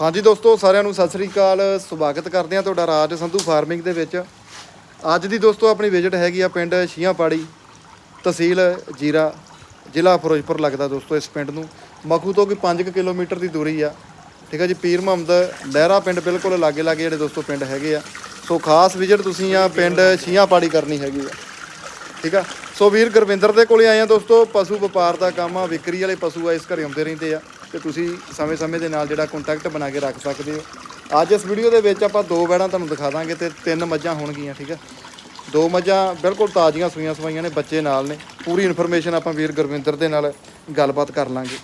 ਹਾਂਜੀ ਦੋਸਤੋ, ਸਾਰਿਆਂ ਨੂੰ ਸਤਿ ਸ੍ਰੀ ਅਕਾਲ। ਸਵਾਗਤ ਕਰਦੇ ਹਾਂ ਤੁਹਾਡਾ ਰਾਜ ਸੰਧੂ ਫਾਰਮਿੰਗ ਦੇ ਵਿੱਚ। ਅੱਜ ਦੀ ਦੋਸਤੋ, ਆਪਣੀ ਵਿਜ਼ਿਟ ਹੈਗੀ ਆ ਪਿੰਡ ਸ਼ੀਆਂਪਾੜੀ ਤਹਿਸੀਲ ਜੀਰਾ, ਜ਼ਿਲ੍ਹਾ ਫਿਰੋਜ਼ਪੁਰ ਲੱਗਦਾ ਦੋਸਤੋ ਇਸ ਪਿੰਡ ਨੂੰ। ਮਖੂ ਤੋਂ ਕੋਈ 5 ਕਿਲੋਮੀਟਰ ਦੀ ਦੂਰੀ ਆ। ਠੀਕ ਆ ਜੀ, ਪੀਰ ਮੁਹੰਮਦ ਲਹਿਰਾ ਪਿੰਡ ਬਿਲਕੁਲ ਲਾਗੇ ਲਾਗੇ ਜਿਹੜੇ ਦੋਸਤੋ ਪਿੰਡ ਹੈਗੇ ਆ। ਸੋ ਖਾਸ ਵਿਜ਼ਿਟ ਤੁਸੀਂ ਆ ਪਿੰਡ ਸ਼ੀਆਂਪਾੜੀ ਕਰਨੀ ਹੈਗੀ ਆ। ਠੀਕ ਆ? ਸੋ ਵੀਰ ਗੁਰਵਿੰਦਰ ਦੇ ਕੋਲੇ ਆਏ ਆ ਦੋਸਤੋ, ਪਸ਼ੂ ਵਪਾਰ ਦਾ ਕੰਮ ਆ, ਵਿਕਰੀ ਵਾਲੇ ਪਸ਼ੂ ਆ, ਇਸ ਘਰੇ ਆਉਂਦੇ ਰਹਿੰਦੇ ਆ। ਤੇ ਤੁਸੀਂ ਸਮੇਂ-ਸਮੇਂ ਦੇ ਨਾਲ ਜਿਹੜਾ ਕੰਟੈਕਟ ਬਣਾ ਕੇ ਰੱਖ ਸਕਦੇ ਹੋ। ਅੱਜ ਇਸ ਵੀਡੀਓ ਦੇ ਵਿੱਚ ਆਪਾਂ ਦੋ ਵੈੜਾਂ ਤੁਹਾਨੂੰ ਦਿਖਾ ਦਾਂਗੇ ਤੇ ਤਿੰਨ ਮੱਝਾਂ ਹੋਣਗੀਆਂ, ਠੀਕ ਆ? ਦੋ ਮੱਝਾਂ ਬਿਲਕੁਲ ਤਾਜ਼ੀਆਂ ਸੂਈਆਂ ਸਵਾਈਆਂ ਨੇ, ਬੱਚੇ ਨਾਲ ਨੇ। ਪੂਰੀ ਇਨਫੋਰਮੇਸ਼ਨ ਆਪਾਂ ਵੀਰ ਗੁਰਵਿੰਦਰ ਦੇ ਨਾਲ ਗੱਲਬਾਤ ਕਰ ਲਾਂਗੇ।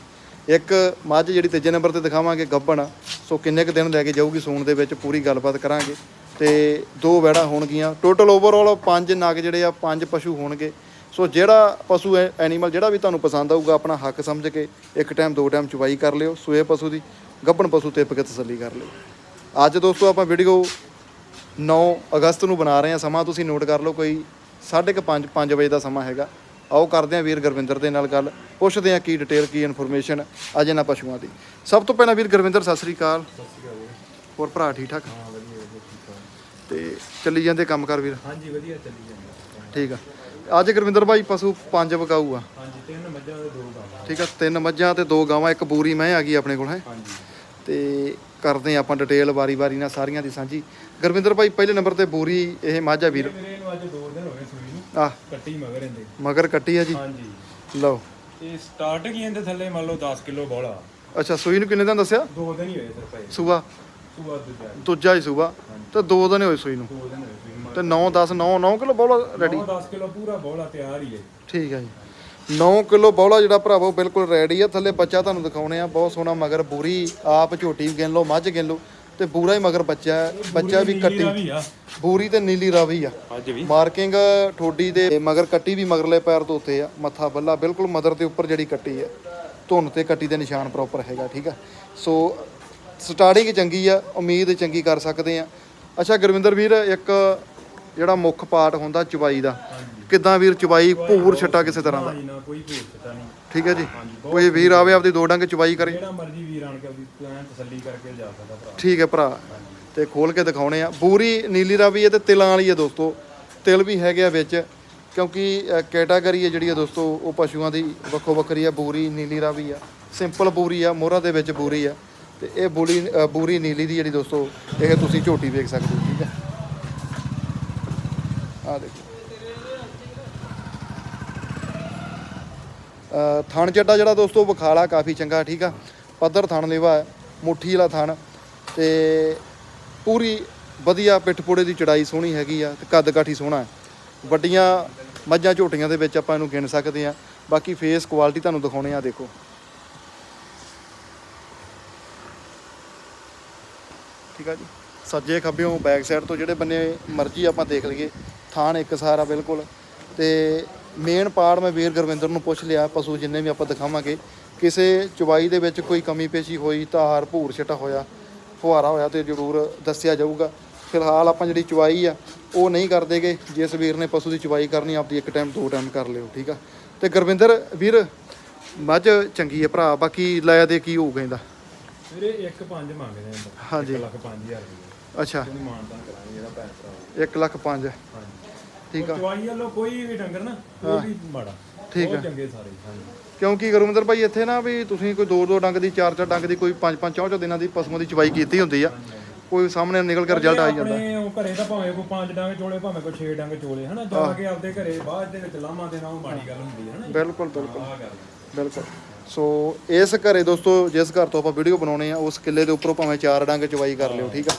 ਇੱਕ ਮੱਝ ਜਿਹੜੀ ਤੀਜੇ ਨੰਬਰ ਤੇ ਦਿਖਾਵਾਂਗੇ, ਗੱਭਣ। ਸੋ ਕਿੰਨੇ ਕੁ ਦਿਨ ਲੈ ਕੇ ਜਾਊਗੀ ਸੂਣ ਦੇ ਵਿੱਚ, ਪੂਰੀ ਗੱਲਬਾਤ ਕਰਾਂਗੇ। ਤੇ ਦੋ ਵੈੜਾਂ ਹੋਣਗੀਆਂ। ਟੋਟਲ ਓਵਰਆਲ ਪੰਜ ਨਗ ਜਿਹੜੇ ਆ, ਪੰਜ ਪਸ਼ੂ ਹੋਣਗੇ। ਸੋ ਜਿਹੜਾ ਪਸ਼ੂ ਐਨੀਮਲ ਜਿਹੜਾ ਵੀ ਤੁਹਾਨੂੰ ਪਸੰਦ ਆਊਗਾ ਆਪਣਾ ਹੱਕ ਸਮਝ ਕੇ ਇੱਕ ਟਾਈਮ ਦੋ ਟਾਈਮ ਚੁਵਾਈ ਕਰ ਲਿਓ ਸੂਏ ਪਸ਼ੂ ਦੀ ਗੱਭਣ ਪਸ਼ੂ ਤੇ ਕੇ ਤਸੱਲੀ ਕਰ ਲਿਓ। ਅੱਜ ਦੋਸਤੋ ਆਪਾਂ ਵੀਡੀਓ 9 ਅਗਸਤ ਨੂੰ ਬਣਾ ਰਹੇ ਹਾਂ ਸਮਾਂ ਤੁਸੀਂ ਨੋਟ ਕਰ ਲਓ ਕੋਈ 5:30 5 ਵਜੇ ਦਾ ਸਮਾਂ ਹੈਗਾ। ਆਓ ਕਰਦੇ ਹਾਂ ਵੀਰ ਗੁਰਵਿੰਦਰ ਦੇ ਨਾਲ ਗੱਲ ਪੁੱਛਦੇ ਹਾਂ ਕੀ ਡਿਟੇਲ ਕੀ ਇਨਫੋਰਮੇਸ਼ਨ ਅੱਜ ਇਹਨਾਂ ਪਸ਼ੂਆਂ ਦੀ। ਸਭ ਤੋਂ ਪਹਿਲਾਂ ਵੀਰ ਗੁਰਵਿੰਦਰ ਸਤਿ ਸ੍ਰੀ ਅਕਾਲ। ਹੋਰ ਭਰਾ ਠੀਕ ਠਾਕ? ਹਾਂ ਵਧੀਆ ਵਧੀਆ ਠੀਕ ਆ ਤੇ ਚੱਲੀ ਜਾਂਦੇ ਕੰਮ ਕਰ ਵੀਰ? ਹਾਂਜੀ ਵਧੀਆ ਚੱਲੀ ਜਾਂਦਾ। ਠੀਕ ਆ। ਅੱਜ ਗੁਰਵਿੰਦਰ ਭਾਈ ਪਸ਼ੂ ਪੰਜ ਵਕਾਊ ਆ। ਹਾਂਜੀ ਤਿੰਨ ਮੱਝਾਂ ਦੇ ਦੋ ਗਾਵਾਂ। ਠੀਕ ਆ ਤਿੰਨ ਮੱਝਾਂ ਤੇ ਦੋ ਗਾਵਾਂ ਇੱਕ ਬੂਰੀ ਮੈਂ ਆ ਗਈ ਆਪਣੇ ਕੋਲ ਹੈ। ਹਾਂਜੀ। ਤੇ ਕਰਦੇ ਆਪਾਂ ਡਿਟੇਲ ਵਾਰੀ-ਵਾਰੀ ਨਾਲ ਸਾਰੀਆਂ ਦੀ ਸਾਂਝੀ। ਗੁਰਵਿੰਦਰ ਭਾਈ ਪਹਿਲੇ ਨੰਬਰ ਤੇ ਬੂਰੀ ਇਹ ਮੱਝ ਵੀਰ। ਮੇਰੇ ਨੂੰ ਅੱਜ ਦੋ ਦਿਨ ਹੋ ਗਏ ਸੂਈ ਨੂੰ। ਆ। ਕੱਟੀ ਮਗਰ ਇਹਦੇ। ਮਗਰ ਕੱਟੀ ਆ ਜੀ। ਹਾਂਜੀ। ਲਓ। ਇਹ ਸਟਾਰਟ ਕੀ ਇਹਦੇ ਥੱਲੇ ਮੰਨ ਲਓ 10 ਕਿਲੋ ਬੋਲਾ ਅੱਛਾ ਸੂਈ ਨੂੰ ਕਿੰਨੇ ਦਿਨ ਦੱਸਿਆ? ਦੋ ਦਿਨ ਹੀ ਹੋਏ ਸਰ ਭਾਈ। ਸੂਆ। ਦੂਜਾ ਦੂਜਾ ਹੀ ਸੂਆ। ਤੇ ਦੋ ਦਿਨ ਹੋਏ ਸੂਈ ਨੂੰ। ਦੋ ਦਿਨ ਹੋਏ ਸੂਈ ਨੂੰ। ਤੇ 9 10 9 9 ਕਿਲੋ ਬੌਲਾ ਰੈਡੀ 10 ਕਿਲੋ ਪੂਰਾ ਬੋਲਾ ਤਿਆਰ ਹੀ ਹੈ। ਠੀਕ ਹੈ ਜੀ। 9 ਕਿਲੋ ਬੌਲਾ ਜਿਹੜਾ ਭਰਾਵੋ ਬਿਲਕੁਲ ਰੈਡੀ ਆ। ਥੱਲੇ ਬੱਚਾ ਤੁਹਾਨੂੰ ਦਿਖਾਉਣੇ ਆ। ਬਹੁਤ ਸੋਹਣਾ ਮਗਰ ਬੂਰੀ ਆਪ ਝੋਟੀ ਵੀ ਗਿਣ ਲਓ ਮੱਝ ਗਿਣ ਲਓ ਤੇ ਬੂਰਾ ਹੀ ਮਗਰ ਬੱਚਾ ਹੈ। ਬੱਚਾ ਵੀ ਕੱਟੀ। ਬੂਰੀ ਤੇ ਨੀਲੀ ਰਾਵੀ ਆ। ਅੱਜ ਵੀ। ਮਾਰਕਿੰਗ ਠੋਡੀ ਦੇ ਮਗਰ ਕੱਟੀ ਵੀ ਮਗਰਲੇ ਪੈਰ ਤੋਂ ਉੱਤੇ ਆ। ਮੱਥਾ ਬੱਲਾ ਬਿਲਕੁਲ ਮਦਰ ਦੇ ਉੱਪਰ ਜਿਹੜੀ ਕੱਟੀ ਆ ਧੁੰਨ ਤੇ ਕੱਟੀ ਦੇ ਨਿਸ਼ਾਨ ਪ੍ਰੋਪਰ ਹੈਗਾ ਠੀਕ ਆ। ਸੋ ਸਟਾਰਟਿੰਗ ਚੰਗੀ ਆ। ਉਮੀਦ ਚੰਗੀ ਕਰ ਸਕਦੇ ਆ। ਅੱਛਾ ਗੁਰਵਿੰਦਰ ਵੀਰ ਇੱਕ ਜਿਹੜਾ ਮੁੱਖ ਪਾਰਟ ਹੁੰਦਾ ਚੁਬਾਈ ਦਾ। ਕਿੱਦਾਂ ਵੀਰ ਚੁਬਾਈ ਭੂਰ ਛੱਟਾ ਕਿਸੇ ਤਰ੍ਹਾਂ ਦਾ? ਨਾ ਕੋਈ ਨਹੀਂ। ਠੀਕ ਹੈ ਜੀ। ਕੋਈ ਵੀਰ ਆਵੇ ਆਪਦੀ ਦੋ ਡੰਗ ਚੁਬਾਈ ਕਰੇ। ਜਿਹੜਾ ਮਰਜ਼ੀ ਵੀਰ ਆਣ ਕੇ ਆਪਦੀ ਪਲਾਨ ਤਸੱਲੀ ਕਰਕੇ ਜਾ ਸਕਦਾ ਭਰਾ। ਠੀਕ ਹੈ ਭਰਾ। ਤੇ ਖੋਲ ਕੇ ਦਿਖਾਉਣੇ ਆ। ਬੂਰੀ ਨੀਲੀ ਰਾਵੀ ਹੈ ਤੇ ਤਿਲਾਂ ਵਾਲੀ ਹੈ ਦੋਸਤੋ। ਤਿਲ ਵੀ ਹੈਗੇ ਆ ਵਿੱਚ ਕਿਉਂਕਿ ਕੈਟਾਗਰੀ ਹੈ ਜਿਹੜੀ ਆ ਦੋਸਤੋ ਉਹ ਪਸ਼ੂਆਂ ਦੀ ਵੱਖੋ ਵੱਖਰੀ ਆ ਬੂਰੀ ਨੀਲੀ ਰਾਵੀ ਆ। ਸਿੰਪਲ ਬੂਰੀ ਆ ਮੋਹਰਾਂ ਦੇ ਵਿੱਚ ਬੂਰੀ ਆ। ਤੇ ਇਹ ਬੂਰੀ ਬੂਰੀ ਨੀਲੀ ਦੀ ਜਿਹੜੀ ਦੋਸਤੋ ਇਹ ਤੁਸੀਂ ਝੋਟੀ ਵੇਖ ਸਕਦੇ ਹੋ ਹੈ। ਆ ਦੇਖੋ। ਥਣ ਚੱਡਾ ਜਿਹੜਾ ਦੋਸਤੋ ਵਿਖਾਲਾ ਕਾਫੀ ਚੰਗਾ, ਠੀਕ ਆ? ਪੱਧਰ ਥਣ ਲੇਵਾ ਹੈ, ਮੁੱਠੀ ਵਾਲਾ ਥਣ। ਤੇ ਪੂਰੀ ਵਧੀਆ ਪਿੱਠ ਪੋੜੇ ਦੀ ਚੜਾਈ ਸੋਹਣੀ ਹੈਗੀ ਆ ਤੇ ਕੱਦ ਕਾਠੀ ਸੋਹਣਾ ਹੈ। ਵੱਡੀਆਂ ਮੱਝਾਂ ਝੋਟੀਆਂ ਦੇ ਵਿੱਚ ਆਪਾਂ ਇਹਨੂੰ ਗਿਣ ਸਕਦੇ ਆ ਬਾਕੀ ਫੇਸ ਕੁਆਲਿਟੀ ਤੁਹਾਨੂੰ ਦਿਖਾਉਣੇ ਆ, ਦੇਖੋ। ਠੀਕ ਆ ਜੀ? ਸੱਜੇ ਖੱਬਿਓਂ ਬੈਕ ਸਾਈਡ ਤੋਂ ਜਿਹੜੇ ਬੰਨੇ ਮਰਜ਼ੀ ਆਪਾਂ ਦੇਖ ਲਈਏ। ਥਾਣ ਇੱਕ ਸਾਰਾ ਬਿਲਕੁਲ। ਤੇ ਮੇਨ ਪਾਰਟ ਮੈਂ ਵੀਰ ਗੁਰਵਿੰਦਰ ਨੂੰ ਪੁੱਛ ਲਿਆ ਪਸ਼ੂ ਜਿੰਨੇ ਵੀ ਆਪਾਂ ਦਿਖਾਵਾਂਗੇ ਕਿਸੇ ਚੁਬਾਈ ਦੇ ਵਿੱਚ ਕੋਈ ਕਮੀ ਪੇਸ਼ੀ ਹੋਈ ਧਾਰ ਭੂਰ ਛਟਾ ਹੋਇਆ ਫੁਹਾਰਾ ਹੋਇਆ ਤੇ ਜ਼ਰੂਰ ਦੱਸਿਆ ਜਾਊਗਾ। ਫਿਲਹਾਲ ਆਪਾਂ ਜਿਹੜੀ ਚੁਬਾਈ ਆ ਉਹ ਨਹੀਂ ਕਰਦੇਗੇ। ਜਿਸ ਵੀਰ ਨੇ ਪਸ਼ੂ ਦੀ ਚੁਬਾਈ ਕਰਨੀ ਆਪਦੀ ਇੱਕ ਟਾਈਮ ਦੋ ਟਾਈਮ ਕਰ ਲਿਓ ਠੀਕ ਆ? ਤੇ ਗੁਰਵਿੰਦਰ ਵੀਰ ਮੱਝ ਚੰਗੀ ਹੈ ਭਰਾ ਬਾਕੀ ਲੈ ਦੇ ਕੀ ਹੋਊਗਾ ਇਹਦਾ? ਵੀਰੇ 1.5 ਮੰਗਦੇ ਆਂ। ਹਾਂਜੀ। 1 ਲੱਖ 5000 ਰੁਪਏ। ਅੱਛਾ। ਮਾਨਤਾਨ ਕਰਾਂਗੇ ਜਿਹੜਾ ਪੈਸਾ ਭਰਾ 1 ਲੱਖ 5 ਹਾਂਜੀ। ਠੀਕ ਆ। ਚਵਾਈ ਵੱਲੋਂ ਕੋਈ ਵੀ ਡੰਗਰ ਨਾ ਕੋਈ ਵੀ ਮਾੜਾ। ਠੀਕ ਬਹੁਤ ਚੰਗੇ ਸਾਰੇ ਹਾਂਜੀ। ਕਿਉਂਕਿ ਗੁਰਵਿੰਦਰ ਭਾਈ ਇੱਥੇ ਨਾ ਵੀ ਤੁਸੀਂ ਕੋਈ ਦੋ ਦੋ ਡੰਗ ਦੀ ਚਾਰ ਚਾਰ ਡੰਗ ਦੀ ਕੋਈ ਪੰਜ ਪੰਜ ਚੌਂ ਚੌਂ ਦਿਨਾਂ ਦੀ ਪਸ਼ੂਆਂ ਦੀ ਚਵਾਈ ਕੀਤੀ ਹੁੰਦੀ ਆ। ਕੋਈ ਸਾਹਮਣੇ ਨਿਕਲ ਕੇ ਰਿਜ਼ਲਟ ਆ ਜਾਂਦਾ। ਆਪਣੇ ਉਹ ਘਰੇ ਤਾਂ ਭਾਵੇਂ ਕੋਈ ਪੰਜ ਡੰਗ ਚੋਲੇ ਭਾਵੇਂ ਕੋਈ 6 ਡੰਗ ਚੋਲੇ ਹਨਾ? ਜਾ ਕੇ ਆਪਦੇ ਘਰੇ ਬਾਅਦ ਦੇ ਵਿੱਚ ਲਾਮਾ ਦੇਣਾ ਉਹ ਮਾੜੀ ਗੱਲ ਹੁੰਦੀ ਹੈ ਹਨਾ? ਬਿਲਕੁਲ ਬਿਲਕੁਲ। ਆਹ ਗੱਲ ਬਿਲਕੁਲ। ਸੋ ਇਸ ਘਰੇ ਦੋਸਤੋ ਜਿਸ ਘਰ ਤੋਂ ਆਪਾਂ ਵੀਡੀਓ ਬਣਾਉਣੇ ਆ ਉਸ ਕਿੱਲੇ ਦੇ ਉੱਪਰੋਂ ਭਾਵੇਂ ਚਾਰ ਡੰਗ ਚਵਾਈ ਕਰ ਲਿਓ ਠੀਕ ਆ?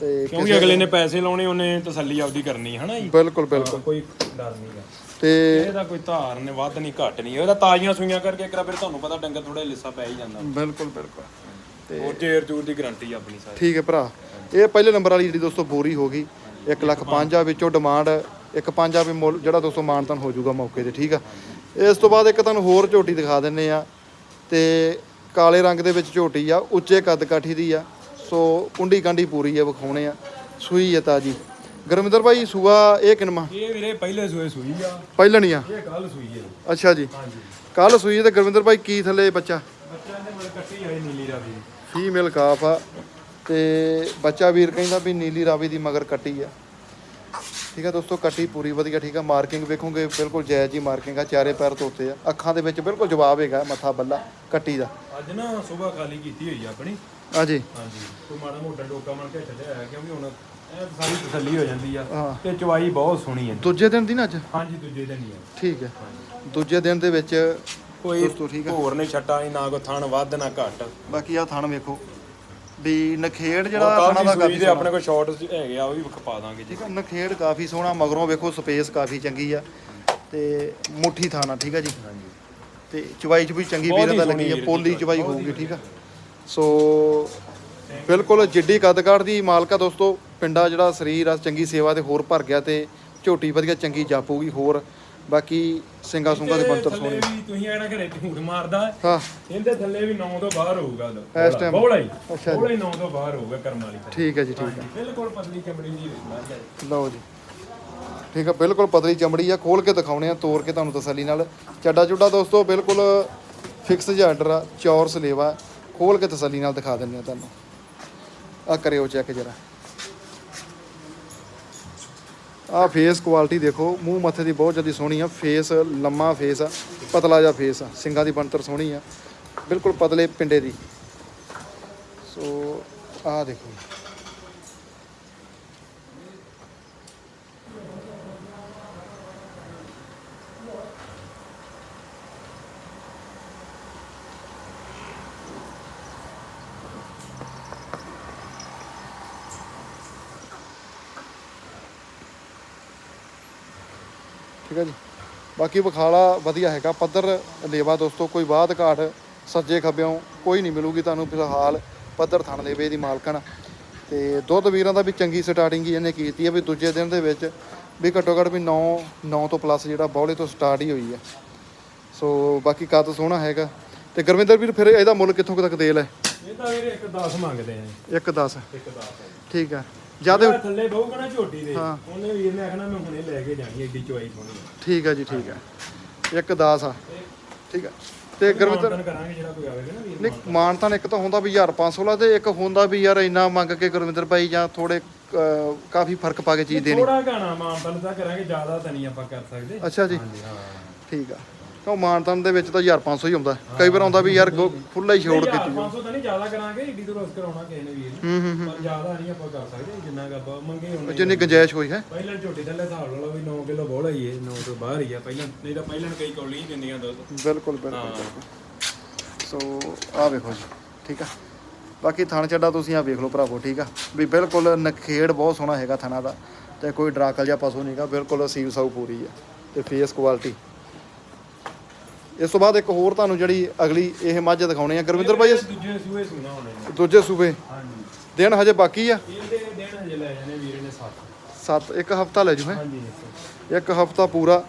ਤੇ ਕਿਉਂਕਿ ਅਗਲੇ ਨੇ ਪੈਸੇ ਲਾਉਣੇ ਉਹਨੇ ਤਸੱਲੀ ਆਪਦੀ ਕਰਨੀ ਹਨਾ ਜੀ? ਬਿਲਕੁਲ ਬਿਲਕੁਲ। ਕੋਈ ਡਰ ਨਹੀਂਗਾ ਤੇ ਇਹਦਾ ਕੋਈ ਧਾਰ ਨੇ ਵੱਧ ਨਹੀਂ ਘੱਟ ਨਹੀਂ ਇਹਦਾ ਤਾਜ਼ੀਆਂ ਸੂਈਆਂ ਕਰਕੇ ਇੱਕ ਵਾਰ ਫਿਰ ਤੁਹਾਨੂੰ ਪਤਾ ਡੰਗਰ ਥੋੜਾ ਲਿੱਸਾ ਪੈ ਹੀ ਜਾਂਦਾ। ਬਿਲਕੁਲ ਬਿਲਕੁਲ। ਉਹ ਚੇਰ ਚੂਰ ਦੀ ਗਾਰੰਟੀ ਆਪਣੀ ਸਾਰੀ। ਠੀਕ ਹੈ ਭਰਾ। ਇਹ ਪਹਿਲੇ ਨੰਬਰ ਵਾਲੀ ਜਿਹੜੀ ਦੋਸਤੋ ਬੋਰੀ ਹੋ ਗਈ 1 ਲੱਖ 5 ਆ ਵਿੱਚੋਂ ਡਿਮਾਂਡ ਇੱਕ 5 ਆ ਵੀ ਮੁੱਲ ਜਿਹੜਾ ਦੋਸਤੋ ਮਾਨਤਨ ਹੋ ਜਾਊਗਾ ਮੌਕੇ ਤੇ ਠੀਕ ਆ? ਇਸ ਤੋਂ ਬਾਅਦ ਇੱਕ ਤੁਹਾਨੂੰ ਹੋਰ ਝੋਟੀ ਦਿਖਾ ਦਿੰਨੇ ਆ ਤੇ ਕਾਲੇ ਰੰਗ ਦੇ ਵਿੱਚ ਝੋਟੀ ਆ ਉੱਚੇ ਕੱਦ ਕਾਠੀ ਦੀ ਆ। ਸੋ ਕੁੰਡੀ ਕਾਂਡੀ ਪੂਰੀ ਆ ਵਿਖਾਉਣੇ ਆ। ਸੂਈ ਆ ਤਾਜੀ। ਗੁਰਮਿੰਦਰ ਭਾਈ ਸੂਆ ਇਹ ਕਿਨਮਾ ਇਹ ਵੀਰੇ ਪਹਿਲੇ ਸੂਏ ਸੂਈ ਆ। ਪਹਿਲਣੀ ਆ? ਇਹ ਕੱਲ ਸੂਈ ਹੈ ਅੱਛਾ ਜੀ। ਕੱਲ ਸੂਈ ਤੇ ਗੁਰਵਿੰਦਰ ਭਾਈ ਕੀ ਥੱਲੇ ਬੱਚਾ? ਬੱਚਿਆਂ ਦੇ ਮਤਲਬ ਕੱਟੀ ਆਈ ਨੀਲੀ ਰਾਵੀ। ਫੀਮੇਲ ਕਾਫ ਆ ਤੇ ਬੱਚਾ ਵੀਰ ਕਹਿੰਦਾ ਵੀ ਨੀਲੀ ਰਾਵੀ ਦੀ ਮਗਰ ਕੱਟੀ ਆ। ਠੀਕ ਆ ਦੋਸਤੋ ਕੱਟੀ ਪੂਰੀ ਵਧੀਆ ਠੀਕ ਆ। ਮਾਰਕਿੰਗ ਵੇਖੋਗੇ ਬਿਲਕੁਲ ਜਾਇਜ਼ ਹੀ ਮਾਰਕਿੰਗ ਆ। ਚਾਰੇ ਪੈਰ ਧੋਤੇ ਆ। ਅੱਖਾਂ ਦੇ ਵਿੱਚ ਬਿਲਕੁਲ ਜਵਾਬ ਹੈਗਾ ਮੱਥਾ ਬੱਲਾ ਕੱਟੀ ਦਾ। ਅੱਜ ਨਾ ਸਵੇਰ ਖਾਲੀ ਕੀਤੀ ਹੋਈ ਆ ਆਪਣੀ। ਹਾਂਜੀ। ਹਾਂਜੀ। ਕੋਈ ਮਾੜਾ ਮੋਟਾ ਡੋਕਾ ਮਣ ਕੇ ਚੱਲਿਆ ਹੈ ਕਿਉਂਕਿ ਹੁਣ ਇਹ ਸਾਰੀ ਤਸੱਲੀ ਹੋ ਜਾਂਦੀ ਆ ਹਾਂ। ਤੇ ਚਵਾਈ ਬਹੁਤ ਸੋਹਣੀ ਹੈ ਦੂਜੇ ਦਿਨ ਦੀ ਨਾ ਅੱਜ? ਹਾਂਜੀ ਦੂਜੇ ਦਿਨ ਹੀ ਆ। ਠੀਕ ਹੈ ਦੂਜੇ ਦਿਨ ਦੇ ਵਿੱਚ ਕੋਈ ਠੀਕ ਆ। ਹੋਰ ਨਹੀਂ ਛੱਟਾ ਨਹੀਂ ਨਾ ਕੋਈ ਥਣ ਵੱਧ ਨਾ ਘੱਟ। ਬਾਕੀ ਆ ਥਣ ਵੇਖੋ। ਵੀ ਨਖੇੜ ਜਿਹੜਾ ਥਣਾ ਕਾਫੀ ਦਾ ਸੂਈ ਕਾਫੀ ਦੇ ਸੋਹਣਾ। ਆਪਣੇ ਕੋਲ ਸ਼ਾਰਟ ਹੈਗੇ ਆ ਉਹ ਵੀ ਖਪਾ ਦਾਂਗੇ ਜੀ। ਠੀਕ ਆ ਨਖੇੜ ਕਾਫੀ ਸੋਹਣਾ ਮਗਰੋਂ ਵੇਖੋ ਸਪੇਸ ਕਾਫੀ ਚੰਗੀ ਆ। ਤੇ ਮੁੱਠੀ ਥਾਣਾ ਠੀਕ ਆ ਜੀ। ਹਾਂਜੀ। ਤੇ ਚਵਾਈ ਚ ਵੀ ਚੰਗੀ ਬਹੁਤ ਵੀਰ ਹੀ ਦਾ ਸੋਹਣੀ ਲੱਗੀ ਆ ਵੀਰ ਪੋਲੀ ਚਵਾਈ ਹੋਊਗੀ ਠੀਕ ਆ। ਸੋ ਬਿਲਕੁਲ ਜਿੱਡੀ ਕੱਦ-ਕਾਠ ਦੀ ਮਾਲਕਾ ਦੋਸਤੋ ਪਿੰਡਾ ਜਿਹੜਾ ਸਰੀਰ ਆ ਚੰਗੀ ਸੇਵਾ ਤੇ ਹੋਰ ਭਰ ਗਿਆ ਤੇ ਝੋਟੀ ਵਧੀਆ ਚੰਗੀ ਜਾਪੂਗੀ ਹੋਰ। ਬਾਕੀ ਸਿੰਗਾ ਸੁੰਗਾ ਦੇ ਬੰਤਰ ਸੋਹਣੇ ਤੁਸੀਂ ਆਣਾ ਘਰੇ ਝੂਠ ਮਾਰਦਾ। ਹੈ। ਹਾਂ ਇਹਦੇ ਥੱਲੇ ਵੀ 9 ਤੋਂ ਬਾਹਰ ਹੋਊਗਾ ਇਸ time? ਬੋਲਾ ਹੀ। ਅੱਛਾ ਜੀ। ਬੋਲਾ ਹੀ 9 ਤੋਂ ਬਾਹਰ ਹੋਊਗਾ ਕਰਮ ਵਾਲੀ। ਠੀਕ ਹੈ ਜੀ ਠੀਕ ਹਾਂਜੀ, ਬਿਲਕੁਲ ਪਤਲੀ ਚਮੜੀ ਹੈ ਲਓ ਜੀ। ਠੀਕ ਆ ਬਿਲਕੁਲ ਪਤਲੀ ਚਮੜੀ ਆ ਖੋਲ ਕੇ ਦਿਖਾਉਣੇ ਆ ਤੋੜ ਕੇ ਤੁਹਾਨੂੰ ਤਸੱਲੀ ਨਾਲ। ਚੱਡਾ ਚੁੱਡਾ ਦੋਸਤੋ ਬਿਲਕੁਲ ਫਿਕਸ ਜਿਹਾ ਆਰਡਰ ਆ ਚੌਰ ਸਲੇਵਾ। ਖੋਲ ਕੇ ਤਸੱਲੀ ਨਾਲ ਦਿਖਾ ਦਿੰਦੇ ਆ ਤੁਹਾਨੂੰ। ਆ ਕਰਿਓ ਚੈੱਕ ਜਰਾ। ਆ ਫੇਸ ਕੁਆਲਿਟੀ ਦੇਖੋ, ਮੂੰਹ ਮੱਥੇ ਦੀ ਬਹੁਤ ਜਲਦੀ ਸੋਹਣੀ ਆ ਫੇਸ ਲੰਮਾ ਫੇਸ ਆ, ਪਤਲਾ ਜਿਹਾ ਫੇਸ ਆ, ਸਿੰਗਾਂ ਦੀ ਬਣਤਰ ਸੋਹਣੀ ਆ, ਬਿਲਕੁਲ ਪਤਲੇ ਪਿੰਡੇ ਦੀ। ਸੋ ਆ ਦੇਖੋ। ਠੀਕ ਹੈ ਜੀ। ਬਾਕੀ ਬਖਾਲਾ ਵਧੀਆ ਹੈਗਾ। ਪੱਧਰ ਲੇਵਾ ਦੋਸਤੋ ਕੋਈ ਬਾਤ ਘਾਟ ਸੱਜੇ ਖੱਬਿਓਂ ਕੋਈ ਨਹੀਂ ਮਿਲੂਗੀ ਤੁਹਾਨੂੰ ਫਿਲਹਾਲ ਪੱਧਰ ਥਣ ਲੇਵੇ ਦੀ ਮਾਲਕਣ। ਤੇ ਦੁੱਧ ਵੀਰਾਂ ਦਾ ਵੀ ਚੰਗੀ ਸਟਾਰਟਿੰਗ ਹੀ ਇਹਨੇ ਕੀਤੀ ਹੈ ਵੀ ਦੂਜੇ ਦਿਨ ਦੇ ਵਿੱਚ ਵੀ ਘੱਟੋ ਘੱਟ ਵੀ 9 9 ਤੋਂ ਪਲੱਸ ਜਿਹੜਾ ਬੌਲੇ ਤੋਂ ਸਟਾਰਟ ਹੀ ਹੋਈ ਹੈ। ਸੋ ਬਾਕੀ ਕੱਦ ਸੋਹਣਾ ਹੈਗਾ। ਤੇ ਗੁਰਵਿੰਦਰ ਵੀਰ ਫਿਰ ਇਹਦਾ ਮੁੱਲ ਕਿੱਥੋਂ ਤੱਕ ਦੇ ਲੈ? ਇਹ ਤਾਂ ਵੀਰੇ ਇੱਕ 10 ਮੰਗਦੇ ਆ ਜੀ, 1 10 ਇੱਕ 10 ਠੀਕ ਆ। ਜ਼ਿਆਦਾ ਜਿਹੜਾ ਥੱਲੇ ਬਹੂਗਾ ਨਾ ਝੋਟੀ ਦੇ। ਹਾਂ। ਉਹਨੇ ਵੀਰ ਨੇ ਆਖਣਾ ਮੈਂ ਹੁਣੇ ਲੈ ਕੇ ਜਾਣੀ ਐਡੀ ਚਵਾਈ ਸੋਹਣੀ ਆ। ਠੀਕ ਆ ਜੀ ਠੀਕ ਆ। 1 10 ਆ। ਠੀਕ ਆ। ਤੇ ਗੁਰਵਿੰਦਰ ਮਾਨਤਾਨ ਕਰਾਂਗੇ ਜਿਹੜਾ ਕੋਈ ਆਵੇਗਾ ਨਾ ਵੀਰ ਨਹੀਂ ਮਾਨਤਾਨ। ਇੱਕ ਤਾਂ ਹੁੰਦਾ ਵੀ 1500 ਲਾ ਤੇ ਇੱਕ ਹੁੰਦਾ ਵੀ ਯਾਰ ਇੰਨਾ ਮੰਗ ਕੇ ਗੁਰਵਿੰਦਰ ਭਾਈ ਜਾਂ ਥੋੜੇ ਕਾਫੀ ਫ਼ਰਕ ਪਾ ਕੇ ਚੀਜ਼ ਦੇਣੀ। ਥੋੜਾ ਘਾਣਾ ਮਾਨਤਾਨ ਦਾ ਕਰਾਂਗੇ ਜ਼ਿਆਦਾ ਤਾਂ ਨਹੀਂ ਆਪਾਂ ਕਰ ਸਕਦੇ। ਅੱਛਾ ਜੀ। ਹਾਂਜੀ ਹਾਂ। ਠੀਕ ਆ। ਕਿਉਂ ਮਾਨਤਾਨ ਦੇ ਵਿੱਚ ਤਾਂ 1500 ਹੀ ਹੁੰਦਾ। ਕਈ ਵਾਰ ਆਉਂਦਾ ਵੀ ਯਾਰ ਖੁੱਲਾ ਹੀ ਛੋੜ ਕੀਤੀ 500 ਤਾਂ। ਨਹੀਂ ਜ਼ਿਆਦਾ ਕਰਾਂਗੇ ਏਡੀ ਤੋਂ ਰਸ ਕਰਾਉਣਾ ਕਿਸੇ ਨੇ ਵੀਰ ਹੂੰ ਹੂੰ ਪਰ ਜ਼ਿਆਦਾ ਨਹੀਂ ਆਪਾਂ ਕਰ ਸਕਦੇ ਜਿੰਨਾ ਕੁ ਆਪਾਂ ਮੰਗੇ ਹੁਣ ਜਿੰਨੀ ਗੁੰਜਾਇਸ਼ ਹੋਈ ਹੈ। ਪਹਿਲਾਂ ਝੋਟੀ ਥੱਲੇ ਹਿਸਾਬ ਲਾ ਲਓ ਵੀ 9 ਕਿਲੋ ਬੋਲਾ ਹੈ 9 ਤੋਂ ਬਾਹਰ ਹੀ ਆ ਪਹਿਲਾਂ ਨਹੀਂ ਤਾਂ ਪਹਿਲਾਂ ਕਈ ਕੌਲੀ ਹੀ ਦਿੰਦੀਆਂ ਦੁੱਧ। ਬਿਲਕੁਲ ਬਿਲਕੁਲ ਸੋ ਆ ਵੇਖੋ ਜੀ ਠੀਕ ਆ। ਬਾਕੀ ਥਣ ਚੱਡਾ ਤੁਸੀਂ ਆ ਵੇਖ ਲਓ ਭਰਾਵੋ ਠੀਕ ਆ। ਵੀ ਬਿਲਕੁਲ ਨਖੇੜ ਬਹੁਤ ਸੋਹਣਾ ਹੈਗਾ ਥਣਾ ਦਾ। ਤੇ ਕੋਈ ਡਰਾਕਲ ਜਿਹਾ ਪਸ਼ੂ ਨਹੀਂਗਾ ਬਿਲਕੁਲ ਸੀਲ ਸਾਊ ਪੂਰੀ ਆ। ਤੇ ਫੇਸ ਕੁਆਲਿਟੀ ਇਸ ਤੋਂ ਬਾਅਦ ਇੱਕ ਹੋਰ ਤੁਹਾਨੂੰ ਜਿਹੜੀ ਅਗਲੀ ਇਹ ਮੱਝ ਦਿਖਾਉਣੀ ਆ। ਗੁਰਵਿੰਦਰ ਭਾਈ ਇਸ ਦੂਜੇ ਸੂਏ ਸੁਣਾ ਹੋਣੇ ਨੇ ਦੂਜੇ ਸੂਬੇ ਹਾਂਜੀ। ਦਿਨ ਹਜੇ ਬਾਕੀ ਆ? ਇਹਦੇ ਦਿਨ ਹਜੇ ਲੈ ਜਾਣੇ ਵੀਰ ਨੇ 7 ਸੱਤ ਇੱਕ ਹਫਤਾ ਲੈ ਜੂ ਹੈ? ਹਾਂਜੀ ਇੱਕ ਹਫਤਾ। ਪੂਰਾ।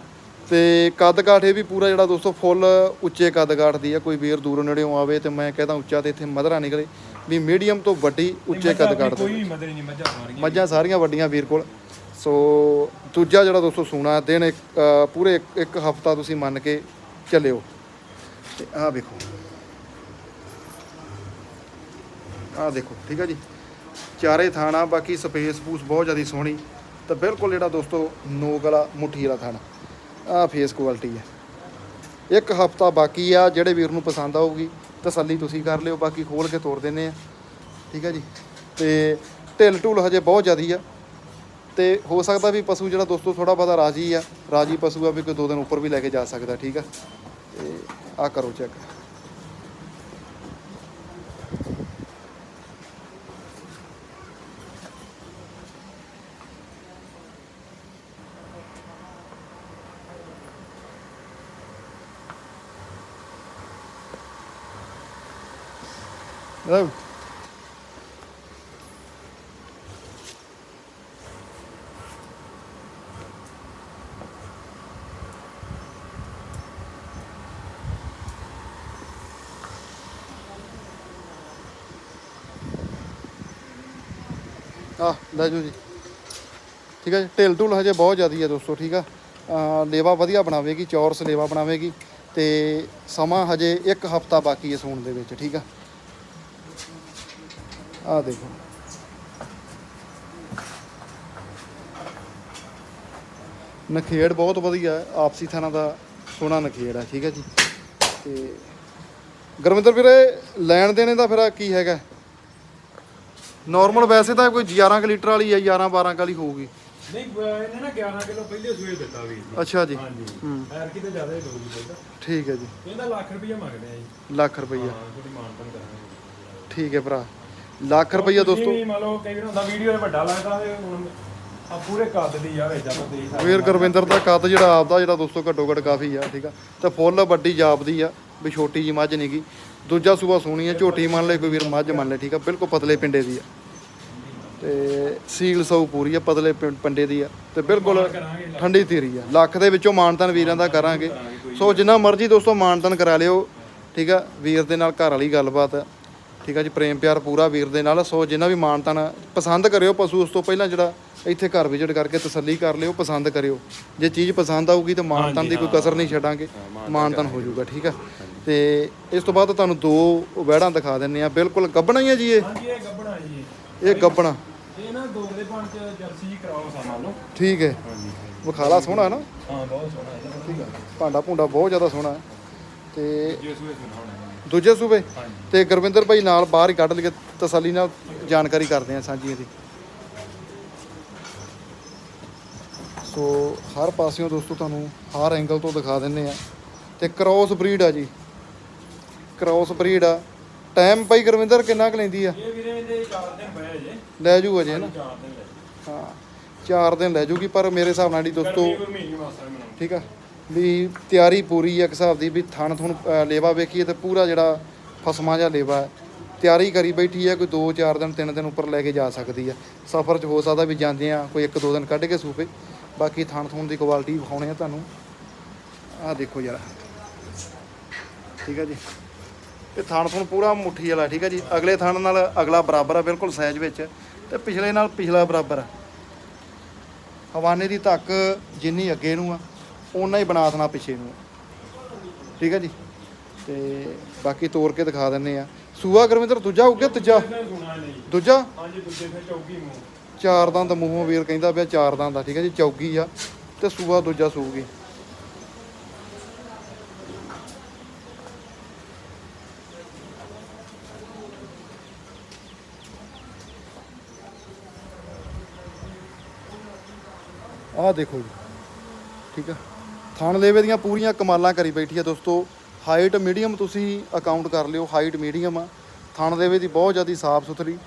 ਤੇ ਕੱਦ ਕਾਠ ਇਹ ਵੀ ਪੂਰਾ ਜਿਹੜਾ ਦੋਸਤੋ ਫੁੱਲ ਉੱਚੇ ਕੱਦ ਕਾਠ ਦੀ ਆ। ਕੋਈ ਵੀਰ ਦੂਰੋਂ ਨੇੜਿਓਂ ਆਵੇ ਤੇ ਮੈਂ ਕਹਿੰਦਾ ਉੱਚਾ ਤੇ ਇੱਥੇ ਮਧਰਾ ਨਿਕਲੇ। ਵੀ ਮੀਡੀਅਮ ਤੋਂ ਵੱਡੀ ਉੱਚੇ ਕੱਦ ਕਾਠ ਦੀ ਕੋਈ ਵੀ ਮਦਦ ਨਹੀਂ ਮੱਝਾਂ ਮਾਰੀਆਂ ਮੱਝਾਂ ਸਾਰੀਆਂ ਵੱਡੀਆਂ ਵੀਰ ਕੋਲ। ਸੋ ਦੂਜਾ ਜਿਹੜਾ ਦੋਸਤੋ ਸੂਣਾ ਦਿਨ ਇੱਕ ਅ, ਪੂਰੇ ਇੱਕ- ਇੱਕ ਹਫਤਾ ਤੁਸੀਂ ਮੰਨ ਕੇ ਚੱਲਿਓ। ਤੇ ਆਹ ਵੇਖੋ। ਆਹ ਦੇਖੋ, ਠੀਕ ਹੈ ਜੀ? ਚਾਰੇ ਥਾਣਾ, ਬਾਕੀ ਸਪੇਸ ਪੂਸ ਬਹੁਤ ਜ਼ਿਆਦਾ ਸੋਹਣੀ। ਤਾਂ ਬਿਲਕੁਲ ਜਿਹੜਾ ਦੋਸਤੋ, ਨੋਕ ਵਾਲਾ, ਮੁੱਠੀ ਵਾਲਾ ਥਾਣਾ। ਆਹ ਫੇਸ ਕੁਆਲਿਟੀ ਹੈ ਇੱਕ ਹਫਤਾ ਬਾਕੀ ਆ, ਜਿਹੜੇ ਵੀਰ ਨੂੰ ਪਸੰਦ ਆਊਗੀ, ਤਸੱਲੀ ਤੁਸੀਂ ਕਰ ਲਿਓ, ਬਾਕੀ ਖੋਲ ਕੇ ਤੋੜ ਦਿੰਨੇ ਆ। ਠੀਕ ਹੈ ਜੀ? ਤੇ ਢਿੱਲ ਢੁੱਲ ਹਜੇ ਬਹੁਤ ਜ਼ਿਆਦੀ ਆ। ਤੇ ਹੋ ਸਕਦਾ ਵੀ ਪਸ਼ੂ ਜਿਹੜਾ ਦੋਸਤੋ ਥੋੜਾ ਬਹੁਤਾ ਰਾਜੀ ਆ। ਰਾਜੀ ਪਸ਼ੂ ਆ ਵੀ ਕੋਈ ਦੋ ਦਿਨ ਉੱਪਰ ਵੀ ਲੈ ਕੇ ਜਾ ਸਕਦਾ, ਠੀਕ ਆ? ਤੇ ਆ ਕਰੋ ਚੈੱਕ ਲਓ ਆ, ਲੈ ਜਾਓ ਜੀ। ਠੀਕ ਹੈ ਜੀ, ਢਿੱਲ ਢੁੱਲ ਹਜੇ ਬਹੁਤ ਜ਼ਿਆਦੀ ਹੈ ਦੋਸਤੋ, ਠੀਕ ਆ। ਲੇਵਾ ਵਧੀਆ ਬਣਾਵੇਗੀ, ਚੌਰਸ ਲੇਵਾ ਬਣਾਵੇਗੀ ਤੇ ਸਮਾਂ ਹਜੇ ਇੱਕ ਹਫਤਾ ਬਾਕੀ ਹੈ ਸੂਣ ਦੇ ਵਿੱਚ, ਠੀਕ ਆ। ਆ ਦੇਖੋ। ਨਖੇੜ ਬਹੁਤ ਵਧੀਆ, ਆਪਸੀ ਥਾਣਾ ਦਾ ਸੋਹਣਾ ਨਖੇੜ ਹੈ ਠੀਕ ਹੈ ਜੀ। ਤੇ ਗੁਰਵਿੰਦਰ ਵੀਰੇ, ਲੈਣ ਦੇਣੇ ਦਾ ਫਿਰ ਕੀ ਹੈਗਾ? ਨਾਰਮਲ ਵੈਸੇ ਤਾਂ ਕੋਈ 11 ਕੁ ਲੀਟਰ ਵਾਲੀ ਹੈ 11 12 ਵਾਲੀ ਹੋਊਗੀ। ਨਹੀਂ ਇਹਨੇ ਨਾ 11 ਕਿਲੋ ਪਹਿਲੇ ਸੂਏ ਦਿੱਤਾ ਵੀ। ਅੱਛਾ ਜੀ। ਹਾਂਜੀ। ਐਰ ਕਿਤੇ ਜ਼ਿਆਦਾ ਹੀ ਦੋਗੀ ਦੁੱਧ। ਠੀਕ ਹੈ ਜੀ। ਇਹਦਾ ਲੱਖ ਰੁਪਈਆ ਮੰਗਦੇ ਆ ਜੀ। ਲੱਖ ਰੁਪਈਆ। ਹਾਂ ਥੋੜੀ ਮਾਨਤਨ ਕਰਾਂਗੇ। ਠੀਕ ਹੈ ਭਰਾ। ਲੱਖ ਰੁਪਈਆ ਦੋਸਤੋ। ਜੀ ਮੰਨ ਲਓ ਕਈ ਵਾਰ ਹੁੰਦਾ ਵੀਡੀਓ ਵੱਡਾ ਲੱਗਦਾ ਤੇ ਹੁਣ ਆ ਪੂਰੇ ਕੱਦ ਦੀ ਆ ਵਿੱਚ ਆਪਾਂ ਦੇਖ ਸਕਦੇ ਵੀਰ ਗੁਰਵਿੰਦਰ ਦਾ ਕੱਦ ਜਿਹੜਾ ਆਪਦਾ ਜਿਹੜਾ ਦੋਸਤੋ ਘੱਟੋ ਘੱਟ ਕਾਫੀ ਆ ਠੀਕ ਆ। ਤੇ ਫੁੱਲ ਵੱਡੀ ਜਾਪਦੀ ਆ ਵੀ ਛੋਟੀ ਜੀ ਮੱਝ ਨਹੀਂਗੀ ਦੂਜਾ ਸੂਆ ਸੋਹਣੀ ਹੈ, ਝੋਟੀ ਮੰਨ ਲੈ, ਕੋਈ ਵੀਰ ਮੱਝ ਮੰਨ ਲੈ, ਠੀਕ ਆ, ਬਿਲਕੁਲ ਪਤਲੇ ਪਿੰਡੇ ਦੀ ਆ। ਤੇ ਸੀਲ ਸੌ ਪੂਰੀ ਆ, ਪਤਲੇ ਪਿੰ- ਪਿੰਡੇ ਦੀ ਆ, ਤੇ ਬਿਲਕੁਲ ਠੰਡੀ ਤੇਰੀ ਆ। ਲੱਖ ਦੇ ਵਿੱਚੋਂ ਮਾਨਤਨ ਵੀਰਾਂ ਦਾ ਕਰਾਂਗੇ। ਸੋ ਜਿੰਨਾ ਮਰਜ਼ੀ ਦੋਸਤੋ ਮਾਨਤਨ ਕਰਾ ਲਿਓ, ਠੀਕ ਆ, ਵੀਰ ਦੇ ਨਾਲ ਘਰ ਵਾਲੀ ਗੱਲਬਾਤ ਆ ਠੀਕ ਆ ਜੀ, ਪ੍ਰੇਮ ਪਿਆਰ ਪੂਰਾ ਵੀਰ ਦੇ ਨਾਲ। ਸੋ ਜਿੰਨਾ ਵੀ ਮਾਨਤਨ ਪਸੰਦ ਕਰਿਓ, ਪਸ਼ੂ ਉਸ ਤੋਂ ਪਹਿਲਾਂ ਜਿਹੜਾ ਇੱਥੇ ਘਰ ਵਿਜ਼ਿਟ ਕਰਕੇ ਤਸੱਲੀ ਕਰ ਲਿਓ, ਪਸੰਦ ਕਰਿਓ। ਜੇ ਚੀਜ਼ ਪਸੰਦ ਆਊਗੀ ਤਾਂ ਮਾਨਤਨ ਦੀ ਕੋਈ ਕਸਰ ਨਹੀਂ ਛੱਡਾਂਗੇ, ਮਾਨਤਨ ਹੋ ਜਾਊਗਾ, ਠੀਕ ਆ। ਤੇ ਇਸ ਤੋਂ ਬਾਅਦ ਤੁਹਾਨੂੰ ਦੋ ਵਹਿੜਾਂ ਦਿਖਾ ਦਿੰਨੇ ਆ ਬਿਲਕੁਲ ਗੱਬਣਾ ਹੀ ਆ ਜੀ ਇਹ? ਹਾਂਜੀ ਇਹ ਗੱਬਣਾ ਜੀ। ਇਹ ਗੱਬਣਾ। ਇਹ ਨਾ ਦੋ ਦੇ ਪੰਜ ਜਰਸੀ ਕਰਾਓ ਸਾਮਾਂ ਨੂੰ। ਠੀਕ ਹੈ। ਹਾਂਜੀ ਵਿਖਾਲਾ ਸੋਹਣਾ ਨਾ? ਹਾਂ ਬਹੁਤ ਸੋਹਣਾ ਹੈ। ਠੀਕ ਆ ਭਾਂਡਾ ਭੁੰਡਾ ਬਹੁਤ ਜ਼ਿਆਦਾ ਸੋਹਣਾ ਹੈ। ਤੇ ਜੇ। ਦੂਜੇ ਸੂਬੇ ਤੇ ਗੁਰਵਿੰਦਰ ਭਾਈ ਨਾਲ ਬਾਹਰ ਹੀ ਕੱਢ ਲਈਏ। ਤਸੱਲੀ ਨਾਲ ਜਾਣਕਾਰੀ ਕਰਦੇ ਆ ਸਾਂਝੀ ਇਹਦੀ। ਸੋ ਹਰ ਪਾਸਿਓਂ ਦੋਸਤੋ ਤੁਹਾਨੂੰ ਹਰ ਐਂਗਲ ਤੋਂ ਦਿਖਾ ਦਿੰਨੇ ਆ ਤੇ ਕ੍ਰੋਸ ਬਰੀਡ ਆ ਜੀ। ਕ੍ਰੋਸ ਬਰੀਡ ਆ। ਟਾਈਮ ਭਾਈ ਗੁਰਵਿੰਦਰ ਕਿੰਨਾ ਕੁ ਲੈਂਦੀ ਆ? ਇਹ ਵੀਰੇ ਇਹਦੇ 4 ਦਿਨ ਪਏ ਜੇ। ਲੈ ਜੂ ਅਜੇ ਨਾ 4 ਦਿਨ ਲੈ ਹਾਂ 4 ਦਿਨ ਲੈ ਜੂਗੀ ਪਰ ਮੇਰੇ ਹਿਸਾਬ ਨਾਲ ਜਿਹੜੀ ਦੋਸਤੋ ਠੀਕ ਆ ਵੀ ਤਿਆਰੀ ਪੂਰੀ ਆ ਇੱਕ ਹਿਸਾਬ ਦੀ ਵੀ ਥਣ ਥੁਣ ਲੇਵਾ ਵੇਖੀਏ ਤੇ ਪੂਰਾ ਜਿਹੜਾ ਫਸਮਾ ਜਿਹਾ ਲੇਵਾ ਹੈ। ਤਿਆਰੀ ਕਰੀ ਬੈਠੀ ਆ ਕੋਈ 2-4 ਦਿਨ 3 ਦਿਨ ਉੱਪਰ ਲੈ ਕੇ ਜਾ ਸਕਦੀ ਆ। ਸਫ਼ਰ 'ਚ ਹੋ ਸਕਦਾ ਵੀ ਜਾਂਦੇ ਆ ਕੋਈ 1-2 ਦਿਨ ਕੱਢ ਕੇ ਸੂਪੇ ਬਾਕੀ ਥਣ ਥੁਣ ਦੀ ਕੁਆਲਿਟੀ ਵਿਖਾਉਣੇ ਆ ਤੁਹਾਨੂੰ। ਆਹ ਦੇਖੋ ਯਾਰ। ਠੀਕ ਆ ਜੀ। ਇਹ ਥਣ ਥੁਣ ਪੂਰਾ ਮੁੱਠੀ ਵਾਲਾ, ਠੀਕ ਆ ਜੀ? ਅਗਲੇ ਥਣ ਨਾਲ ਅਗਲਾ ਬਰਾਬਰ ਆ, ਬਿਲਕੁਲ ਸਾਈਜ਼ ਵਿੱਚ। ਤੇ ਪਿਛਲੇ ਨਾਲ ਪਿਛਲਾ ਬਰਾਬਰ ਆ। ਹਵਾਨੇ ਦੀ ਧੱਕ ਜਿੰਨੀ ਅੱਗੇ ਨੂੰ ਆ, ਓਨਾ ਹੀ ਬਣਾ ਦੇਣਾ ਪਿੱਛੇ ਨੂੰ। ਠੀਕ ਹੈ ਜੀ? ਤੇ ਬਾਕੀ ਤੋੜ ਕੇ ਦਿਖਾ ਦਿੰਨੇ ਆ। ਸੂਆ ਗੁਰਵਿੰਦਰ, ਦੂਜਾ ਹੋ ਗਿਆ ਤੀਜਾ? ਦੂਜਾ? ਹਾਂਜੀ ਦੂਜੇ ਫਿਰ ਚੌਕੀ ਮੂੰਹ ਚਾਰ ਦੰਦ ਮੂੰਹੋਂ ਵੀਰ ਕਹਿੰਦਾ ਪਿਆ, ਚਾਰ ਦੰਦ ਆ, ਠੀਕ ਹੈ ਜੀ? ਚੌਗੀ ਆ, ਤੇ ਸੂਆ ਦੂਜਾ ਸੂਗੀ। ਆਹ ਦੇਖੋ ਜੀ। ਠੀਕ ਆ। ਥਣ ਲੇਵੇ ਦੀਆਂ ਪੂਰੀਆਂ ਕਮਾਲਾਂ ਕਰੀ ਬੈਠੀ ਆ ਦੋਸਤੋ। ਹਾਈਟ ਮੀਡੀਅਮ ਤੁਸੀਂ ਅਕਾਊਂਟ ਕਰ ਲਿਓ। ਹਾਈਟ ਮੀਡੀਅਮ ਆ। ਥਣ ਲੇਵੇ ਦੀ ਬਹੁਤ ਜ਼ਿਆਦਾ ਸਾਫ਼ ਸੁਥਰੀ।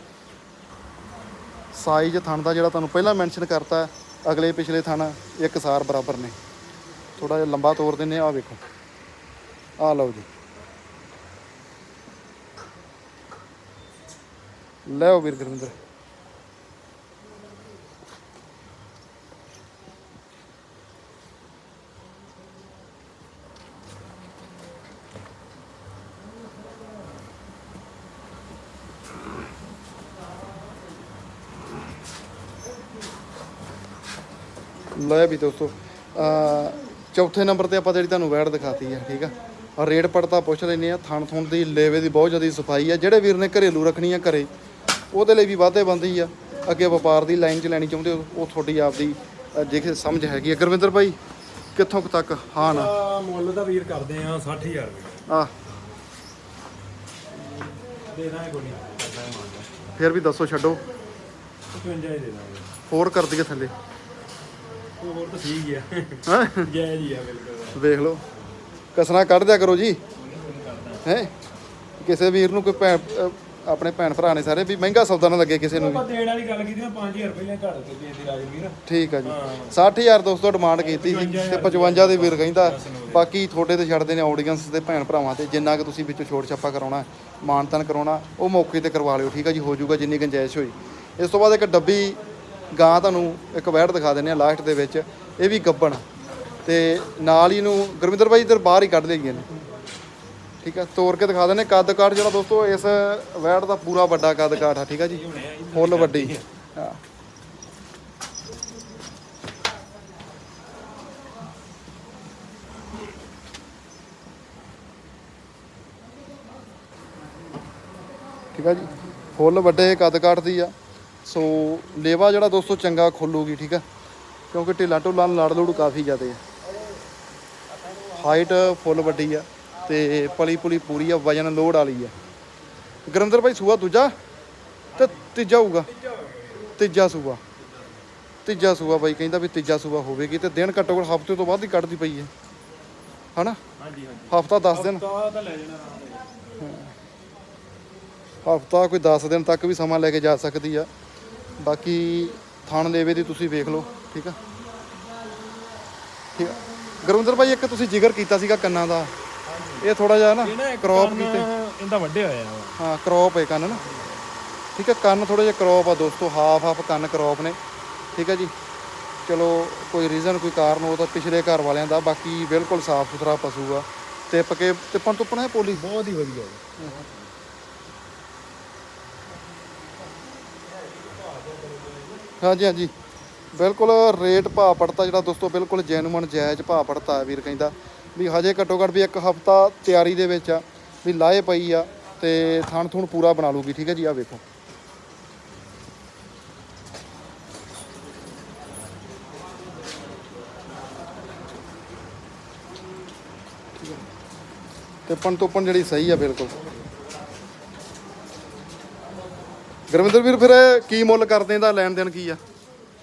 ਸਾਈਜ਼ ਥਣ ਦਾ ਜਿਹੜਾ ਤੁਹਾਨੂੰ ਪਹਿਲਾਂ ਮੈਂਸ਼ਨ ਕਰਤਾ, ਅਗਲੇ ਪਿਛਲੇ ਥਣ ਇੱਕ ਸਾਰ ਬਰਾਬਰ ਨੇ। ਥੋੜਾ ਜਿਹਾ ਲੰਬਾ ਤੋਰ ਦਿੰਨੇ ਆ ਵੇਖੋ। ਆ ਲਓ ਜੀ। ਲੈਓ ਵੀਰ ਗੁਰਵਿੰਦਰ। ਲੈ ਵੀ ਦੋਸਤੋ ਚੌਥੇ ਨੰਬਰ ਤੇ ਆਪਾਂ ਜਿਹੜੀ ਤੁਹਾਨੂੰ ਵੈੜ ਦਿਖਾਤੀ ਹੈ ਠੀਕ ਆ? ਔਰ ਰੇਟ ਪੜਤਾ ਪੁੱਛ ਲੈਨੇ ਆ ਥਣ ਥੁਣ ਦੀ ਲੇਵੇ ਦੀ ਬਹੁਤ ਜ਼ਿਆਦਾ ਸਫ਼ਾਈ ਆ। ਜਿਹੜੇ ਵੀਰ ਨੇ ਘਰੇਲੂ ਰੱਖਣੀ ਆ ਘਰੇ ਉਹਦੇ ਲਈ ਵੀ ਵਾਧੇ ਬੰਦੀ ਆ। ਅੱਗੇ ਵਪਾਰ ਦੀ ਲਾਈਨ 'ਚ ਲੈਣੀ ਚਾਹੁੰਦੇ ਹੋ ਉਹ ਤੁਹਾਡੀ ਆਪਦੀ ਜੇ ਸਮਝ ਹੈਗੀ ਆ। ਗੁਰਵਿੰਦਰ ਭਾਈ ਕਿੱਥੋਂ ਕੁ ਤੱਕ ਹਾਂ ਨਾ? ਮੁੱਲ ਦਾ ਵੀਰ ਕਰਦੇ ਆ 60000 ਰੁਪਏ। ਆ। ਦੇ ਦਾਂਗੇ ਕੋਈ ਨਹੀਂ। ਫਿਰ ਵੀ ਦੱਸੋ ਛੱਡੋ। 55 ਹੀ ਦੇ ਦਾਂਗੇ। ਹੋਰ ਕਰ ਦਈਏ ਥੱਲੇ। ਉਹ ਹੋਰ ਤਾਂ ਠੀਕ ਹੀ ਆ। ਹੈਂ? ਜੈ ਜੀ ਆ ਬਿਲਕੁਲ। ਵੇਖ ਲਓ। ਕਸਣਾ ਕੱਢ ਦਿਆ ਕਰੋ ਜੀ। ਹੈ? ਕਿਸੇ ਵੀਰ ਨੂੰ ਕੋਈ ਭੈਣ ਆਪਣੇ ਭੈਣ ਭਰਾ ਨੇ ਸਾਰੇ ਵੀ ਮਹਿੰਗਾ ਸੌਦਾ ਨਾ ਲੱਗੇ ਕਿਸੇ ਨੂੰ ਵੀ। ਆਪਾਂ ਦੇਣ ਵਾਲੀ ਗੱਲ ਕੀਤੀ ਨਾ 5000 ਰੁਪਏ ਘੱਟ ਕੇ ਦੇ ਦੀ ਰਾਜਵੀਰ ਠੀਕ ਆ ਜੀ। 60000 ਦੋਸਤੋ ਡਿਮਾਂਡ ਕੀਤੀ ਸੀ ਤੇ 55 ਦੇ ਵੀਰ ਕਹਿੰਦਾ ਬਾਕੀ ਤੁਹਾਡੇ ਤੇ ਛੱਡਦੇ ਨੇ ਆਡੀਅנס ਤੇ ਭੈਣ ਭਰਾਵਾਂ ਤੇ ਜਿੰਨਾ ਕਿ ਤੁਸੀਂ ਵਿੱਚੋਂ ਛੋਟ ਛਾਪਾ ਕਰਾਉਣਾ ਮਾਨਤਨ ਕਰਾਉਣਾ ਉਹ ਮੌਕੇ ਤੇ ਕਰਵਾ ਲਿਓ ਠੀਕ ਆ ਜੀ? ਹੋ ਜਾਊਗਾ ਜਿੰਨੀ ਗੁੰਜਾਇਸ਼ ਹੋਈ। ਇਸ ਤੋਂ ਬਾਅਦ ਇੱਕ ਡੱਬੀ ਗਾਂ ਤੁਹਾਨੂੰ ਇੱਕ ਵੈੜ ਦਿਖਾ ਦਿੰਨੇ ਆ ਲਾਸਟ ਦੇ ਵਿੱਚ, ਇਹ ਵੀ ਗੱਬਣ। ਤੇ ਨਾਲ ਹੀ ਇਹਨੂੰ ਗੁਰਵਿੰਦਰ ਭਾਈ ਇਧਰ ਬਾਹਰ ਹੀ ਕੱਢ ਲਈਏ ਨੇ। ਠੀਕ ਆ, ਤੋੜ ਕੇ ਦਿਖਾ ਦਿੰਨੇ ਕੱਦ ਕਾਠ ਜਿਹੜਾ ਦੋਸਤੋ, ਇਸ ਵੈੜ ਦਾ ਪੂਰਾ ਵੱਡਾ ਕੱਦ ਕਾਠ ਆ, ਠੀਕ ਆ ਜੀ? ਫੁੱਲ ਵੱਡੀ। ਹਾਂ। ਠੀਕ ਆ ਜੀ? ਫੁੱਲ ਵੱਡੇ ਕੱਦ ਕਾਠ ਦੀ ਆ। ਸੋ ਲੇਵਾ ਜਿਹੜਾ ਦੋਸਤੋ ਚੰਗਾ ਖੁੱਲੂਗੀ ਠੀਕ ਆ? ਕਿਉਂਕਿ ਢਿੱਲਾ ਢੁੱਲਾ ਲੜ ਲੂੜ ਕਾਫੀ ਜ਼ਿਆਦੇ ਆ। ਹਾਈਟ ਫੁੱਲ ਵੱਡੀ ਆ ਤੇ ਪਲੀ ਪੁਲੀ ਪੂਰੀ ਆ ਵਜਨ ਲੋਡ ਵਾਲੀ ਆ। ਗੁਰਿੰਦਰ ਭਾਈ ਸੂਆ ਦੂਜਾ ਤੇ ਤੀਜਾ ਹੋਊਗਾ? ਤੀਜਾ ਸੂਆ। ਤੀਜਾ ਸੂਆ ਬਾਈ ਕਹਿੰਦਾ ਵੀ ਤੀਜਾ ਸੂਆ ਹੋਵੇਗੀ ਤੇ ਦਿਨ ਘੱਟੋ ਘੱਟ ਹਫ਼ਤੇ ਤੋਂ ਬਾਅਦ ਹੀ ਕੱਢਦੀ ਪਈ ਹੈ। ਹਨਾ? ਹਾਂਜੀ ਹਾਂਜੀ। ਹਫਤਾ 10 ਦਿਨ। ਹਫਤਾ ਕੋਈ 10 ਦਿਨ ਤੱਕ ਵੀ ਸਮਾਂ ਲੈ ਕੇ ਜਾ ਸਕਦੀ ਆ। ਬਾਕੀ ਥਣ ਲੇਵੇ ਦੀ ਤੁਸੀਂ ਵੇਖ ਲਓ ਠੀਕ ਆ? ਠੀਕ ਆ? ਗੁਰਵਿੰਦਰ ਭਾਈ ਇੱਕ ਤੁਸੀਂ ਜ਼ਿਕਰ ਕੀਤਾ ਸੀਗਾ ਕੰਨਾਂ ਦਾ। ਇਹ ਥੋੜਾ ਜਿਹਾ ਨਾ ਕ੍ਰੌਪ ਕੀਤੇ। ਇਹਦਾ ਵੱਡੇ ਹੋਇਆ ਹਾਂ ਕ੍ਰੌਪ ਹੈ ਕੰਨ ਨਾ। ਠੀਕ ਹੈ ਕੰਨ ਥੋੜਾ ਜਿਹਾ ਕ੍ਰੌਪ ਆ ਦੋਸਤੋ ਹਾਫ ਹਾਫ ਕੰਨ ਕ੍ਰੌਪ ਨੇ। ਠੀਕ ਹੈ ਜੀ। ਚਲੋ ਕੋਈ ਰੀਜ਼ਨ ਕੋਈ ਕਾਰਨ ਉਹ ਤਾਂ ਪਿਛਲੇ ਘਰ ਵਾਲਿਆਂ ਦਾ ਬਾਕੀ ਬਿਲਕੁਲ ਸਾਫ਼ ਸੁਥਰਾ ਪਸ਼ੂ ਆ। ਤੇ ਪਕੇ ਤਿੱਪਣ ਤੁੱਪਣ ਹੈ ਪੋਲੀ? ਬਹੁਤ ਹੀ ਵਧੀਆ ਵਾ। ਹਾਂਜੀ ਹਾਂਜੀ। ਬਿਲਕੁਲ ਰੇਟ ਭਾਅ ਪੜਤਾ ਜਿਹੜਾ ਦੋਸਤੋ, ਬਿਲਕੁਲ ਜੈਨੂਮਨ ਜਾਇਜ਼ ਭਾਅ ਪੜਤਾ ਵੀਰ ਕਹਿੰਦਾ। ਵੀ ਹਜੇ ਘੱਟੋ ਘੱਟ ਵੀ ਇੱਕ ਹਫਤਾ ਤਿਆਰੀ ਦੇ ਵਿੱਚ ਆ, ਵੀ ਲਾਏ ਪਈ ਆ ਤੇ ਥਣ ਥੁਣ ਪੂਰਾ ਬਣਾ ਲੂਗੀ ਠੀਕ ਹੈ ਜੀ ਆ ਵੇਖੋ। ਠੀਕ ਹੈ। ਤੇ ਪਣ ਜਿਹੜੀ ਸਹੀ ਆ, ਬਿਲਕੁਲ। ਗੁਰਵਿੰਦਰ ਵੀਰ ਫਿਰ ਇਹ ਕੀ ਮੁੱਲ ਕਰਦੇ ਇਹਦਾ ਲੈਣ ਦੇਣ ਕੀ ਆ?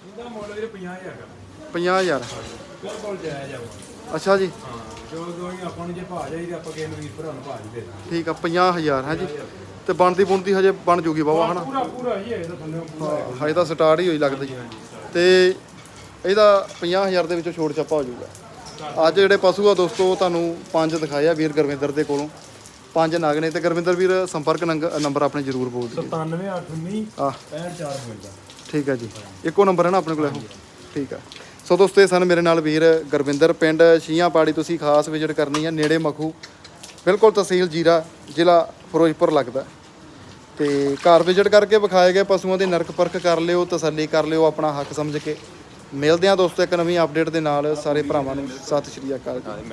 ਇਹਦਾ ਮੁੱਲ ਵੀਰੇ 50000 ਦਾ 50000 ਬਿਲਕੁਲ ਜਾਇਜ਼ ਆ ਵਾ। ਅੱਛਾ ਜੀ। ਹਾਂ ਜੋ ਜੋ ਹੀ ਆਪਾਂ ਨੂੰ ਜੇ ਭਾਅ ਜਾਈਦੇ ਆਪਾਂ ਕਿਸੇ ਨੂੰ ਵੀਰ ਭਰਾ ਨੂੰ ਭਾਅ ਹੀ ਦੇ ਦਾਂਗੇ ਠੀਕ ਆ 50000 ਹੈ ਜੀ। ਤੇ ਬਣਦੀ ਬੁਣਦੀ ਹਜੇ ਬਣ ਜੂਗੀ ਬਾਬਾ ਹਨਾ? ਪੂਰਾ ਪੂਰਾ ਹੀ ਹੈ ਇਹਦਾ ਥੱਲੇ ਪੂਰਾ ਹੈ। ਹਜੇ ਤਾਂ ਸਟਾਰਟ ਹੀ ਹੋਈ ਲੱਗਦੀ ਤੇ ਇਹਦਾ 50000 ਦੇ ਵਿੱਚੋਂ ਛੋੜ ਛਾਪਾ ਹੋ ਜਾਊਗਾ ਅੱਜ ਜਿਹੜੇ ਪਸ਼ੂ ਆ ਦੋਸਤੋ ਤੁਹਾਨੂੰ ਪੰਜ ਦਿਖਾਏ ਆ ਵੀਰ ਗੁਰਵਿੰਦਰ ਦੇ ਕੋਲੋਂ। ਪੰਜ ਨਗ ਨੇ ਤੇ ਗੁਰਵਿੰਦਰ ਵੀਰ ਸੰਪਰਕ ਨੰਗ- ਨੰਬਰ ਆਪਣੇ ਜ਼ਰੂਰ ਬੋਲ ਦਿਓ। 97819 ਆ 6452 ਠੀਕ ਹੈ ਜੀ। ਇੱਕੋ ਨੰਬਰ ਹੈ ਨਾ ਆਪਣੇ ਕੋਲ? ਇਹੋ ਠੀਕ ਆ। ਸੋ ਦੋਸਤੋ ਇਹ ਸਨ ਮੇਰੇ ਨਾਲ ਵੀਰ ਗੁਰਵਿੰਦਰ। ਪਿੰਡ ਸ਼ੀਆਂ ਪਾੜੀ ਤੁਸੀਂ ਖਾਸ ਵਿਜ਼ਿਟ ਕਰਨੀ ਹੈ ਨੇੜੇ ਮਖੂ। ਬਿਲਕੁਲ ਤਹਿਸੀਲ ਜੀਰਾ ਜ਼ਿਲ੍ਹਾ ਫਿਰੋਜ਼ਪੁਰ ਲੱਗਦਾ। ਤੇ ਘਰ ਵਿਜ਼ਿਟ ਕਰਕੇ ਵਿਖਾਏ ਗਏ ਪਸ਼ੂਆਂ ਦੀ ਨਰਕ ਪਰਖ ਕਰ ਲਿਓ ਤਸੱਲੀ ਕਰ ਲਿਓ ਆਪਣਾ ਹੱਕ ਸਮਝ ਕੇ। ਮਿਲਦੇ ਹਾਂ ਦੋਸਤੋ ਇੱਕ ਨਵੀਂ ਅਪਡੇਟ ਦੇ ਨਾਲ। ਸਾਰੇ ਭਰਾਵਾਂ ਨੂੰ ਸਤਿ ਸ਼੍ਰੀ ਅਕਾਲ ਜੀ।